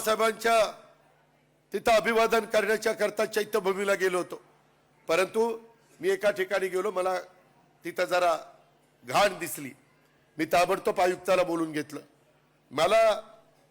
बाबासाहेबांच्या तिथं अभिवादन करण्याच्या करता चैत्यभूमीला गेलो होतो. परंतु मी एका ठिकाणी गेलो मला तिथं जरा घाण दिसली. मी ताबडतोब आयुक्ताला बोलून घेतलं. मला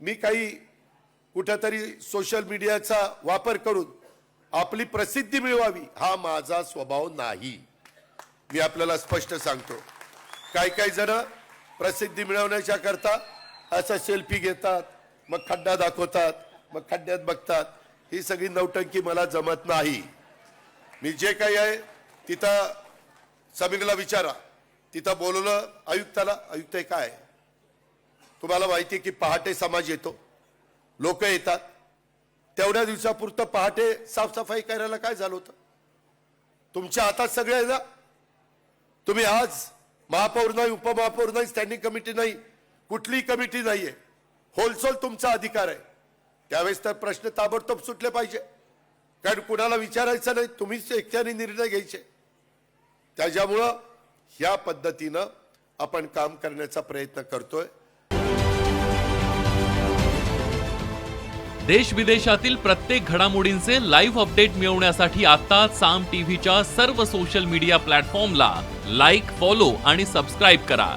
मी काही कुठंतरी सोशल मीडियाचा वापर करून आपली प्रसिद्धी मिळवावी हा माझा स्वभाव नाही. मी आपल्याला स्पष्ट सांगतो. काही काही जण प्रसिद्धी मिळवण्याच्या करता असं सेल्फी घेतात मग खड्डा दाखवतात मग खड्ड्यात बघतात. ही सगळी नौटंकी मला जमत नाही. मी जे काही आहे तिथं समीरला विचारा. तिथं बोलवलं आयुक्ताला आयुक्त काय? तुम्हाला माहिती आहे की पहाटे समाज येतो. लोक येतात. तेवढ्या दिवसापुरतं पहाटे साफसफाई करायला काय झालं होतं? तुमच्या हातात सगळे आहे ना? तुम्ही आज महापौर नाही उपमहापौर नाही स्टँडिंग कमिटी नाही कुठलीही कमिटी नाहीये. होलसोल तुमचा अधिकार आहे. त्यावेळेस तर प्रश्न ताबडतोब सुटले पाहिजे. कारण कुणाला विचारायचं नाही तुम्हीच एकट्याने निर्णय घ्यायचे. त्याच्यामुळं ह्या पद्धतीनं आपण काम करण्याचा प्रयत्न करतोय. देश विदेशातील प्रत्येक घडामोडींचे लाईव्ह अपडेट मिळवण्यासाठी आता साम टीव्हीच्या सर्व सोशल मीडिया प्लॅटफॉर्मला लाईक फॉलो आणि सबस्क्राईब करा.